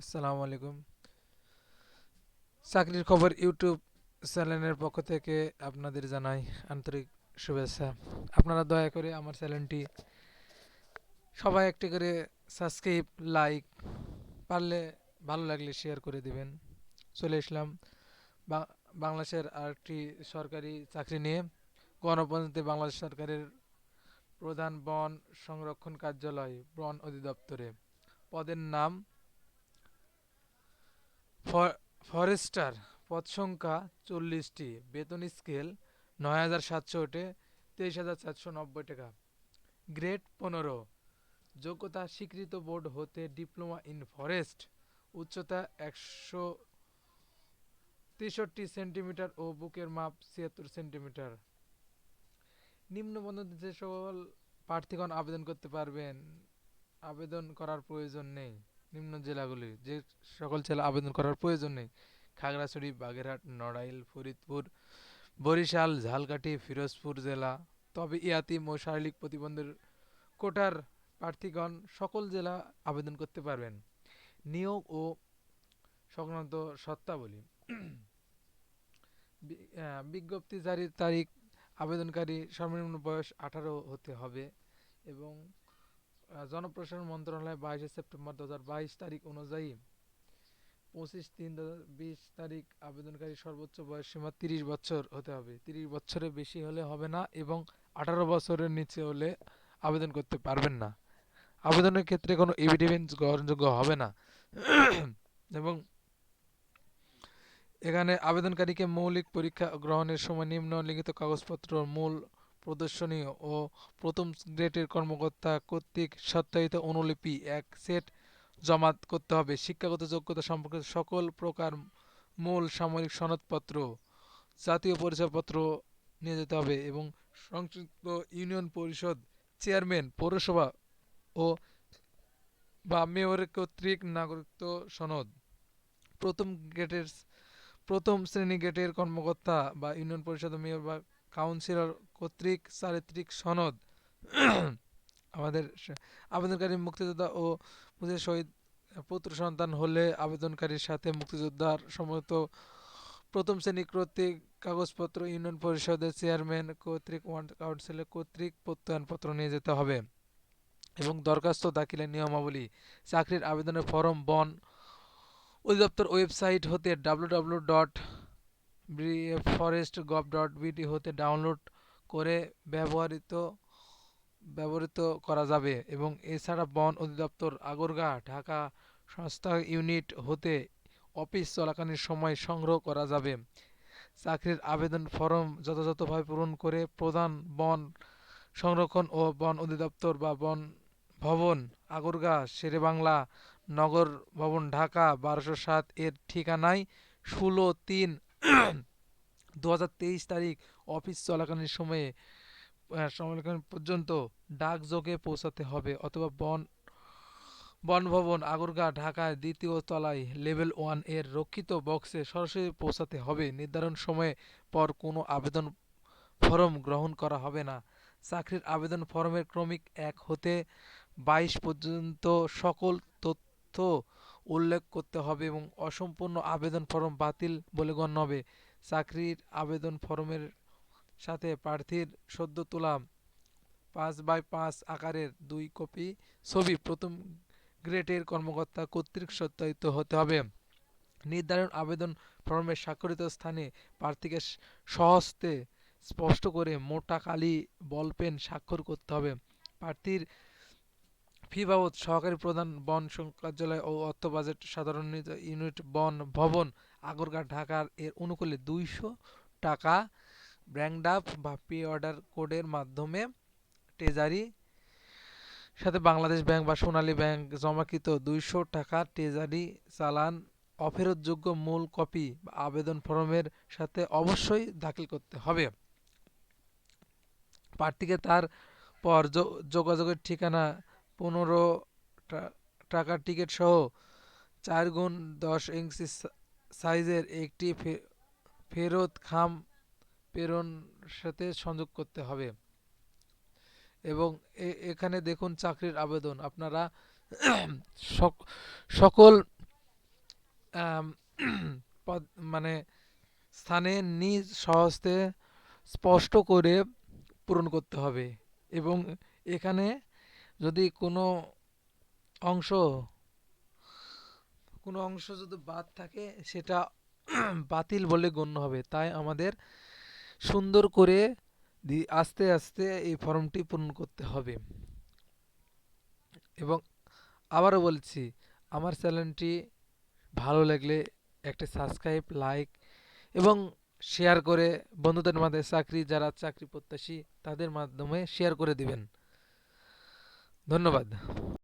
আসসালামু আলাইকুম। চাকরির খবর ইউটিউব চ্যানেলের পক্ষ থেকে আপনাদের জানাই আন্তরিক শুভেচ্ছা। আপনারা দয়া করে আমার চ্যানেলটি সবাই একটি করে সাবস্ক্রাইব, লাইক পারলে ভালো লাগলে শেয়ার করে দিবেন। চলে আসলাম বাংলাদেশের আরেকটি সরকারি চাকরি নিয়ে। গণপ্রজাতন্ত্রী বাংলাদেশ সরকারের প্রধান বন সংরক্ষণ কার্যালয় বন অধিদপ্তরে। পদের নাম ফরেস্টার পদ সংখ্যা চল্লিশটি, বেতন স্কেল নয় হাজার সাতশো তেইশ হাজার চারশো নব্বই টাকা। গ্রেড পনেরো, যোগ্যতা স্বীকৃত বোর্ড হতে ডিপ্লোমা ইন ফরেস্ট, উচ্চতা একশো তেষট্টি সেন্টিমিটার ও বুকের মাপ ছিয়াত্তর সেন্টিমিটার। নিম্নবন্ধ যে সকল প্রার্থীগণ আবেদন করতে পারবেন, আবেদন করার প্রয়োজন নেই। নিম্ন জেলাগুলি, যে সকল জেলা আবেদন করার প্রয়োজন নেই। খাগড়াছড়ি, বাগেরহাট, নড়াইল, ফরিদপুর, বরিশাল, ঝালকাঠি, ফিরোজপুর জেলা, তবে ইয়াতিম ও শারীরিক প্রতিবন্ধের কোটার প্রার্থীগণ সকল জেলা আবেদন করতে পারবেন। নিয়োগ ও সংক্রান্ত সত্তাবলী বিজ্ঞপ্তি জারির তারিখ, আবেদনকারী সর্বনিম্ন বয়স আঠারো হতে হবে এবং জনপ্রশাসন মন্ত্রণালয় বাইশে সেপ্টেম্বর দু বাইশ তারিখ অনুযায়ী পঁচিশ তিন দু বিশ তারিখ আবেদনকারী সর্বোচ্চ বয়স সীমা তিরিশ বছর হতে হবে। তিরিশ বছরের বেশি হলে হবে না এবং আঠারো বছরের নিচে হলে আবেদন করতে পারবেন না। আবেদনের ক্ষেত্রে কোনো এভিডেন্স গ্রহণযোগ্য হবে না। এবং এখানে আবেদনকারীকে মৌলিক পরীক্ষা গ্রহণের সময় নিম্নলিখিত কাগজপত্র, মূল প্রদর্শনী ও প্রথম গ্রেডের কর্মকর্তা কর্তৃক সত্যায়িত অনুলিপি এক সেট জমা করতে হবে। শিক্ষাগত যোগ্যতা সম্পর্কিত সকল প্রকার মূল সামরিক সনদপত্র, জাতীয় পরিচয়পত্র নিয়ে যেতে হবে এবং সংশ্লিষ্ট ইউনিয়ন পরিষদ চেয়ারম্যান, পৌরসভা ও বা মেয়র কর্তৃক নাগরিকত্ব সনদ। প্রথম গ্রেডের প্রথম শ্রেণি গেটের কর্মকর্তা বা ইউনিয়ন পরিষদ মেয়র বা কাউন্সিলর কর্তৃক চারিত্রিক সনদ। আমাদের আবেদনকারী মুক্তিযোদ্ধা ও মুক্তির শহীদ পুত্র সন্তান হলে আবেদনকারীর সাথে মুক্তিযোদ্ধার সমস্ত প্রথম শ্রেণি কর্তৃক কাগজপত্র ইউনিয়ন পরিষদের চেয়ারম্যান কর্তৃক ওয়ার্ড কাউন্সিলর কর্তৃক প্রত্যয়নপত্র নিয়ে যেতে হবে এবং দরখাস্ত, দাখিলের নিয়মাবলী, চাকরির আবেদনের ফরম, বন অধিদপ্তর ওয়েবসাইট হতে W W dot forest gov dot BD হতে ডাউনলোড করে ব্যবহৃত ব্যবহৃত করা যাবে এবং এছাড়া বন অধিদপ্তর আগরগা ঢাকা সংস্থা ইউনিট হতে অফিস চলাকালীন সময় সংগ্রহ করা যাবে। চাকরির আবেদন ফর্ম যথাযথভাবে পূরণ করে প্রধান বন সংরক্ষণ ও বন অধিদপ্তর বা বন ভবন আগরগা, শেরেবাংলা নগর ভবন ঢাকা বারোশো সাত এর ঠিকানায় ষোলো তিন দু হাজার তেইশ তারিখ অফিস চলাকালীন সময়ে সময়কালীন পর্যন্ত ডাকযোগে পৌঁছাতে হবে অথবা বন, বনভবন আগরগা ঢাকায় দ্বিতীয় তলায় লেভেল ওয়ানের রক্ষিত বক্সে সরাসরি পৌঁছাতে হবে। নির্ধারণ সময়ে পর কোনো আবেদন ফর্ম গ্রহণ করা হবে না। চাকরির আবেদন ফর্মের ক্রমিক এক হতে বাইশ পর্যন্ত সকল তথ্য উল্লেখ করতে হবে এবং অসম্পূর্ণ আবেদন ফর্ম বাতিল বলে গণ্য হবে। চাকরির আবেদন ফর্মের সাথে প্রার্থীর সদ্য তোলা পাঁচ বাই পাঁচ আকারের দুই কপি ছবি প্রথম গ্রেডের কর্মকর্তা কর্তৃক সত্যায়িত হতে হবে। নির্ধারণ আবেদন ফর্মের স্বাক্ষরিত স্থানে প্রার্থীকে স- স্বহস্তে স্পষ্ট করে মোটা কালি বলপেন স্বাক্ষর করতে হবে। প্রার্থীর ফি বাবদ সহকারী প্রধান বন কার্যালয় ও অর্থ বাজেট সাধারণ ইউনিট বন ভবন আগরগা ঢাকার এর অনুকূলে দুইশো টাকা ব্র্যাংডাপ বা পে অর্ডার কোডের মাধ্যমে ট্রেজারি, সাথে বাংলাদেশ ব্যাংক বা সোনালী ব্যাংক জমাকৃত দুইশো টাকা ট্রেজারি চালান, অফেরতযোগ্য মূল কপি আবেদন ফর্মের সাথে অবশ্যই দাখিল করতে হবে। প্রার্থীকে তার পর যোগাযোগের ঠিকানা পনেরো টাকার টিকিট সহ চার গুণ দশ ইঞ্চি সাইজের একটি ফেরত খাম প্রেরণ সাথে সংযোগ করতে হবে। এবং এখানে দেখুন চাকরির আবেদন। আপনারা সক- সকল মানে স্থানে নিজ স্বহস্তে স্পষ্ট করে পূরণ করতে হবে। এবং এখানে যদি কোনো অংশ কোনো অংশ যদি বাদ থাকে, সেটা বাতিল বলে গণ্য হবে। তাই আমাদের সুন্দর করে আস্তে আস্তে এই ফর্মটি পূরণ করতে হবে। এবং আবারও বলছি, আমার চ্যানেলটি ভালো লাগলে একটা সাবস্ক্রাইব, লাইক এবং শেয়ার করে বন্ধুদের মাঝে চাকরি, যারা চাকরি প্রত্যাশী, তাদের মাধ্যমে শেয়ার করে দিবেন। ধন্যবাদ।